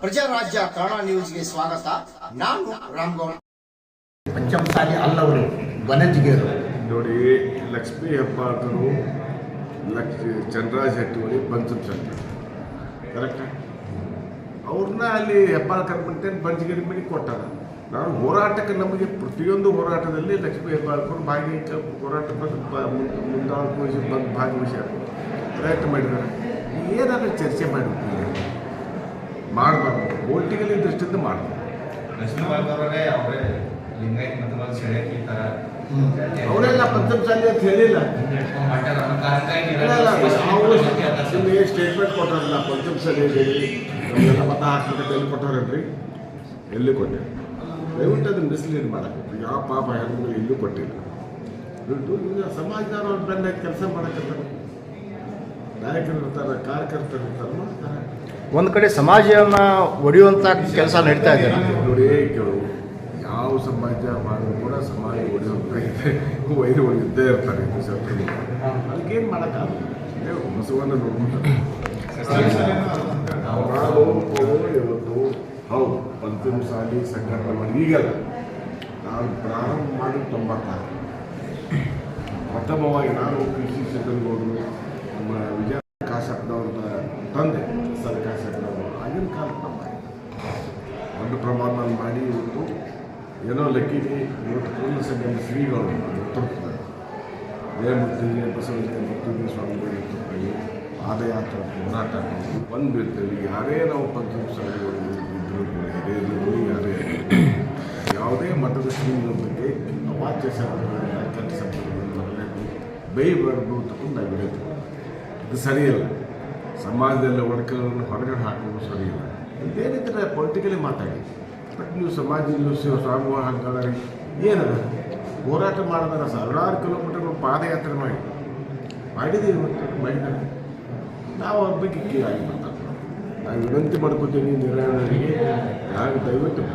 ಪ್ರಜಾರಾಜ್ಯ ಕನ್ನಡ ನ್ಯೂಸ್ಗೆ ಸ್ವಾಗತ. ನಾನು ರಾಮ್ಗೌಡ ಪಂಚಮಸಾಲಿ ಅಲ್ಲವರು ವನಜಿಗೆರು ನೋಡಿ ಲಕ್ಷ್ಮೀ ಹೆಬ್ಬಾಳ್ಕರು ಲಕ್ಷ ಚಂದ್ರರಾಜ್ ಹೆಟ್ಟಿಹೊಳಿ ಚಂದ್ರ ಕರೆಕ್ಟ್ ಅವ್ರನ್ನ ಅಲ್ಲಿ ಹೆಬ್ಬಾಳ್ಕರ್ ಬಿಟ್ಟೇನು ಬಂಜಿಗೇರಿ ಮನೆ ಕೊಟ್ಟಾರ. ನಾನು ಹೋರಾಟಕ್ಕೆ ನಮಗೆ ಪ್ರತಿಯೊಂದು ಹೋರಾಟದಲ್ಲಿ ಲಕ್ಷ್ಮೀ ಹೆಬ್ಬಾಳ್ಕರು ಭಾಗಿ ಹೋರಾಟ ಮುಂದಾಳ್ಕೋಸಿ ಬಂದು ಭಾಗವಹಿಸ್ಯಾರ ಪ್ರಯತ್ನ ಮಾಡಿದ್ದಾರೆ ಏನಾದರೂ ಚರ್ಚೆ ಮಾಡಬೇಕು ಮಾಡಬಾರ್ದು. ಪೊಲಿಟಿಕಲಿ ದೃಷ್ಟಿಯಿಂದ ಅವರೇ ಲಿಂಗಾಯತ್ ಸೆಳೆಯಕ್ಕೆ ಈ ಥರ ಅವರೆಲ್ಲ ಪಂಚಮಸಾಲಿ ಅಂತ ಹೇಳಿಲ್ಲ. ನಿಮಗೆ ಸ್ಟೇಟ್ಮೆಂಟ್ ಕೊಟ್ಟಾರಲ್ಲ ಪಂಚಮ ಸರಿ ನಮಗೆಲ್ಲ ಮತ ಹಾಕಿದ್ರೆ ಎಲ್ಲಿ ಕೊಟ್ಟವ್ರಿ ಎಲ್ಲಿ ಕೊಟ್ಟೆ? ದಯವಿಟ್ಟು ಅದನ್ನು ಮಿಸ್ಲೀಡ್ ಮಾಡಕ್ಕೆ ಯಾವ ಪಾಪ ಹೆಣ್ಮಗಳು ಎಲ್ಲೂ ಕೊಟ್ಟಿಲ್ಲ. ಸಮಾಜದವ್ರು ಅವ್ರ ಬೆನ್ನ ಕೆಲಸ ಮಾಡಕತ್ತಾರೆ ನಾಯಕರು ಇರ್ತಾರೆ ಕಾರ್ಯಕರ್ತರು ಇರ್ತಾರೆ ಮಾಡ್ತಾರೆ ಒಂದು ಕಡೆ ಸಮಾಜವನ್ನು ಒಡೆಯುವಂಥ ಕೆಲಸ ನಡೀತಾ ಇದೆ. ನೋಡಿ ಕೆಲವು ಯಾವ ಸಮಾಜ ಮಾಡಿದ್ರು ಕೂಡ ಸಮಾಜ ಒಡೆಯುವಂತಾಗಿದೆ ವೈರು ಒಡೆಯುತ್ತೇ ಇರ್ತಾರೆ ಅದಕ್ಕೇನು ಮಾಡೋಕ್ಕಾಗಲ್ಲ ಹೊಸವನ್ನು ನೋಡ್ಬಿಟ್ಟು ಇವತ್ತು ಹೌದು ಪಂಚಮ ಸಾಲಿ ಸಂಘಟನೆ ಮಾಡಿ ಈಗಲ್ಲ. ನಾನು ಪ್ರಾರಂಭ ಮಾಡಿ ತೊಂಬತ್ತಾರು. ಪ್ರಥಮವಾಗಿ ನಾನು ಕೃಷಿ ಕ್ಷೇತ್ರಕ್ಕೆ ಸಿದ್ದನಗೌಡರು ನಮ್ಮ ವಿಜಯ ಕಾಶಪ್ಪನವ್ರದ ತಂದೆ ಸರ್ ಕಾಶಪ್ಪನವರು ಆಗಿನ ಕಾಲಕ್ಕೆ ನಮ್ಮ ದೊಡ್ಡ ಪ್ರಮಾಣದಲ್ಲಿ ಮಾಡಿ ಇವತ್ತು ಏನೋ ಲೆಕ್ಕಿಗೆ ಇವತ್ತು ಪೂರ್ಣ ಸಂಗಮ ಶ್ರೀಗಳು ನೇತೃತ್ವದಲ್ಲಿ ನೇಮೂರ್ತಿ ಬಸವಲಿಂಗ ಮುತ್ತುಗಿ ಸ್ವಾಮಿಗಳು ನೇತೃತ್ವದಲ್ಲಿ ಪಾದಯಾತ್ರೆ ಹೋರಾಟ ಬಂದಿರ್ತೀವಿ ಯಾರೇ ನಾವು ಪಂಚಮ ಸಂಘಗಳು ಇದ್ದರೂ ಕೂಡ ಇದ್ದರೂ ಯಾರೇ ಯಾವುದೇ ಮಠದ ಶ್ರೀಗಳ ಬಗ್ಗೆ ಅವಾಚ್ಯ ಶಬ್ದಗಳಿಂದ ಕೆಲಸ ಬೈಬಾರ್ದು ನಾವು ಹೇಳಿದ್ವಿ ಇದು ಸರಿಯಲ್ಲ. ಸಮಾಜದಲ್ಲಿ ಒಡಕಗಳನ್ನು ಹೊರಗಡೆ ಹಾಕೋದು ಸರಿಯಿಲ್ಲ. ಇದೇನಿದ್ರೆ ಪೊಲಿಟಿಕಲಿ ಮಾತಾಡಿ. ಬಟ್ ನೀವು ಸಮಾಜದಲ್ಲಿ ಶಿವ ಏನದ? ಹೋರಾಟ ಮಾಡಿದಾರೆ ಸಾವಿರಾರು ಕಿಲೋಮೀಟರ್ ಪಾದಯಾತ್ರೆ ಮಾಡಿ. ಮಾಡಿದ್ದೀವಿ ಮಾಡಿದ್ದಾರೆ ನಾವು ಅವ್ರ ಬಗ್ಗೆ ಕೀಳಾಗಿ ಮಾತಾಡ್ತೀವಿ ನಾನು ವಿನಂತಿ ಮಾಡ್ಕೋತೀನಿ ನಿರ್ಣಯಗಳಿಗೆ ಯಾರು ದಯವಿಟ್ಟು.